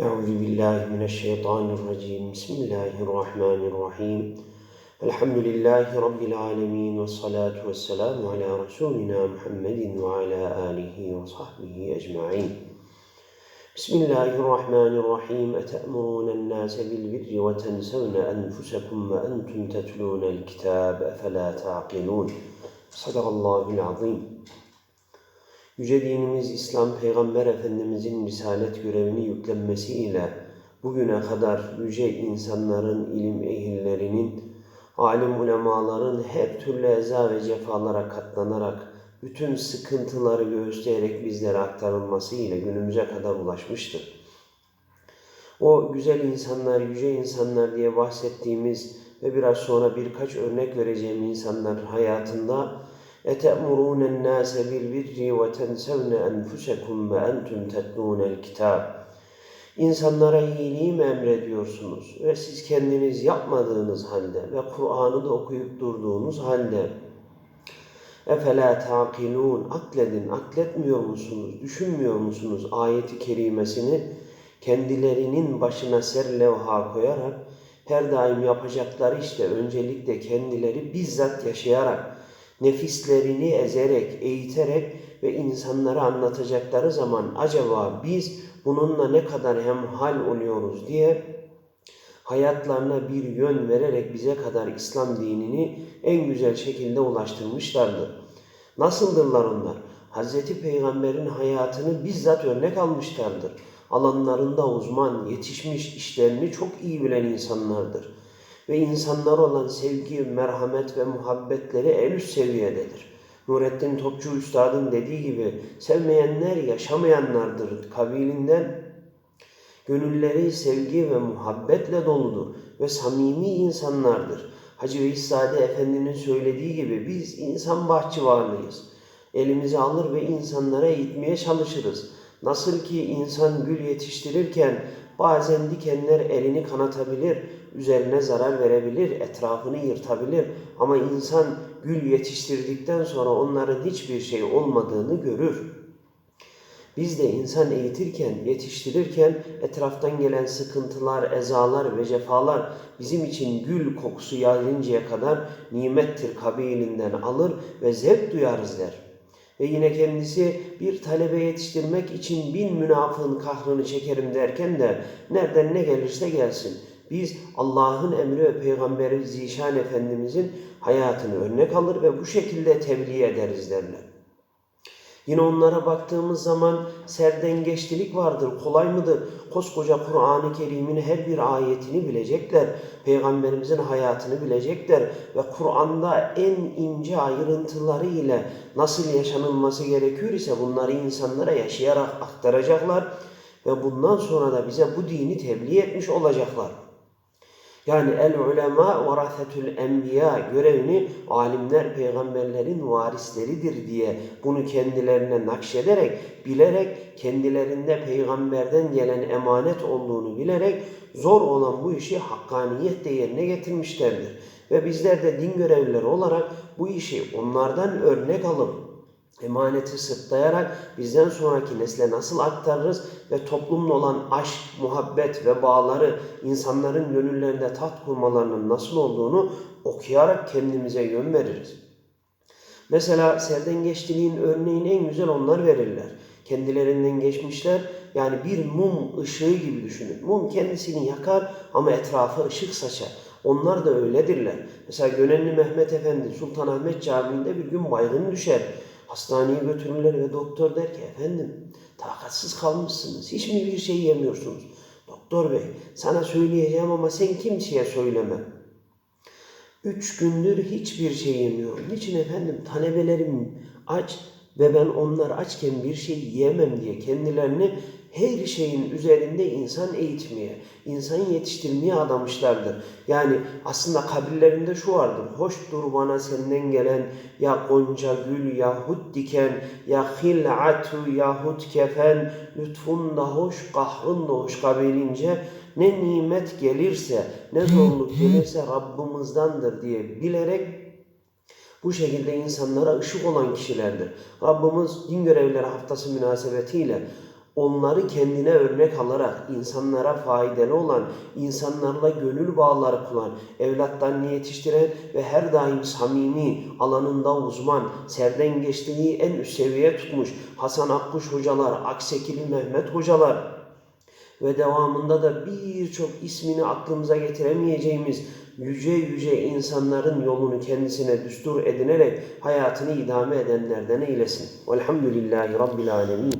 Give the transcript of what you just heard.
أعوذ بالله من الشيطان الرجيم. بسم الله الرحمن الرحيم. الحمد لله رب العالمين والصلاة والسلام على رسولنا محمد وعلى آله وصحبه أجمعين. بسم الله الرحمن الرحيم. أتأمرون الناس بالبر وتنسون أنفسكم وأنتم تتلون الكتاب أفلا تعقلون؟ صدق الله العظيم. Yüce dinimiz İslam Peygamber Efendimizin risalet görevini yüklenmesiyle bugüne kadar yüce insanların, ilim ehillerinin, alim ulemaların her türlü eza ve cefalara katlanarak, bütün sıkıntıları göğüsleyerek bizlere aktarılması ile günümüze kadar ulaşmıştır. O güzel insanlar, yüce insanlar diye bahsettiğimiz ve biraz sonra birkaç örnek vereceğim insanlar hayatında اَتَأْمُرُونَ النَّاسَ بِالْبِرِّ وَتَنْسَوْنَ أَنْفُسَكُمْ وَأَنْتُمْ تَتْلُونَ الْكِتَابِ İnsanlara iyiliği mi emrediyorsunuz ve siz kendiniz yapmadığınız halde ve Kur'an'ı da okuyup durduğunuz halde اَفَلَا تَعْقِلُونَ Akledin, akletmiyor musunuz, düşünmüyor musunuz ayeti kerimesini kendilerinin başına serlevha koyarak her daim yapacakları işte öncelikle kendileri bizzat yaşayarak nefislerini ezerek, eğiterek ve insanlara anlatacakları zaman acaba biz bununla ne kadar hemhal oluyoruz diye hayatlarına bir yön vererek bize kadar İslam dinini en güzel şekilde ulaştırmışlardır. Nasıldırlar onlar? Hz. Peygamber'in hayatını bizzat örnek almışlardır. Alanlarında uzman, yetişmiş, işlerini çok iyi bilen insanlardır ve insanlara olan sevgi, merhamet ve muhabbetleri en üst seviyededir. Nurettin Topçu Üstad'ın dediği gibi sevmeyenler yaşamayanlardır kabilinden gönülleri sevgi ve muhabbetle doludur ve samimi insanlardır. Hacı Veysade Efendi'nin söylediği gibi biz insan bahçıvanıyız. Elimizi alır ve insanlara eğitmeye çalışırız. Nasıl ki insan gül yetiştirirken bazen dikenler elini kanatabilir, üzerine zarar verebilir, etrafını yırtabilir. Ama insan gül yetiştirdikten sonra onların hiçbir şey olmadığını görür. Biz de insan eğitirken, yetiştirirken etraftan gelen sıkıntılar, ezalar ve cefalar bizim için gül kokusu yayılıncaya kadar nimettir kabilinden alır ve zevk duyarız der. Ve yine kendisi bir talebe yetiştirmek için bin münafığın kahrını çekerim derken de nereden ne gelirse gelsin. Biz Allah'ın emri ve Peygamberi Zişan Efendimizin hayatını örnek alır ve bu şekilde tebliğ ederiz derler. Yine onlara baktığımız zaman serdengeçlilik vardır. Kolay mıdır? Koskoca Kur'an-ı Kerim'in her bir ayetini bilecekler. Peygamberimizin hayatını bilecekler. Ve Kur'an'da en ince ayrıntıları ile nasıl yaşanılması gerekiyor ise bunları insanlara yaşayarak aktaracaklar. Ve bundan sonra da bize bu dini tebliğ etmiş olacaklar. Yani el ulema varasetül enbiya görevini alimler peygamberlerin varisleridir diye bunu kendilerine nakşederek, bilerek kendilerinde peygamberden gelen emanet olduğunu bilerek zor olan bu işi hakkaniyetle yerine getirmişlerdir. Ve bizler de din görevlileri olarak bu işi onlardan örnek alıp emaneti sırtlayarak bizden sonraki nesle nasıl aktarırız ve toplumla olan aşk, muhabbet ve bağları insanların gönüllerinde tat kurmalarının nasıl olduğunu okuyarak kendimize yön veririz. Mesela serdengeçliliğin örneğini en güzel onlar verirler. Kendilerinden geçmişler yani bir mum ışığı gibi düşünün. Mum kendisini yakar ama etrafa ışık saçar. Onlar da öyledirler. Mesela Gönenli Mehmet Efendi Sultanahmet Camii'nde bir gün baygın düşer. Hastaneye götürürler ve doktor der ki efendim takatsız kalmışsınız. Hiç mi bir şey yemiyorsunuz? Doktor bey sana söyleyeceğim ama sen kimseye söyleme. Üç gündür hiçbir şey yemiyorum. Niçin efendim? Talebelerim aç ve ben onlar açken bir şey yiyemem diye kendilerini her şeyin üzerinde insan eğitmeye, insan yetiştirmeye adamışlardır. Yani aslında kabirlerinde şu vardır. Hoş dur bana senden gelen ya gonca gül yahut diken ya hil'atu yahut kefen lütfun da hoş kahrın da hoş kabilince ne nimet gelirse ne zorluk gelirse Rabbimizdendir diye bilerek bu şekilde insanlara ışık olan kişilerdir. Rabbimiz din görevlileri haftası münasebetiyle onları kendine örnek alarak insanlara faydalı olan, insanlarla gönül bağları kuran, evlatlarını yetiştiren ve her daim samimi, alanında uzman, serden geçtiği en üst seviye tutmuş Hasan Akkuş hocalar, Aksekili Mehmet hocalar, ve devamında da birçok ismini aklımıza getiremeyeceğimiz yüce yüce insanların yolunu kendisine düstur edinerek hayatını idame edenlerden eylesin. Velhamdülillahi Rabbil Alemin.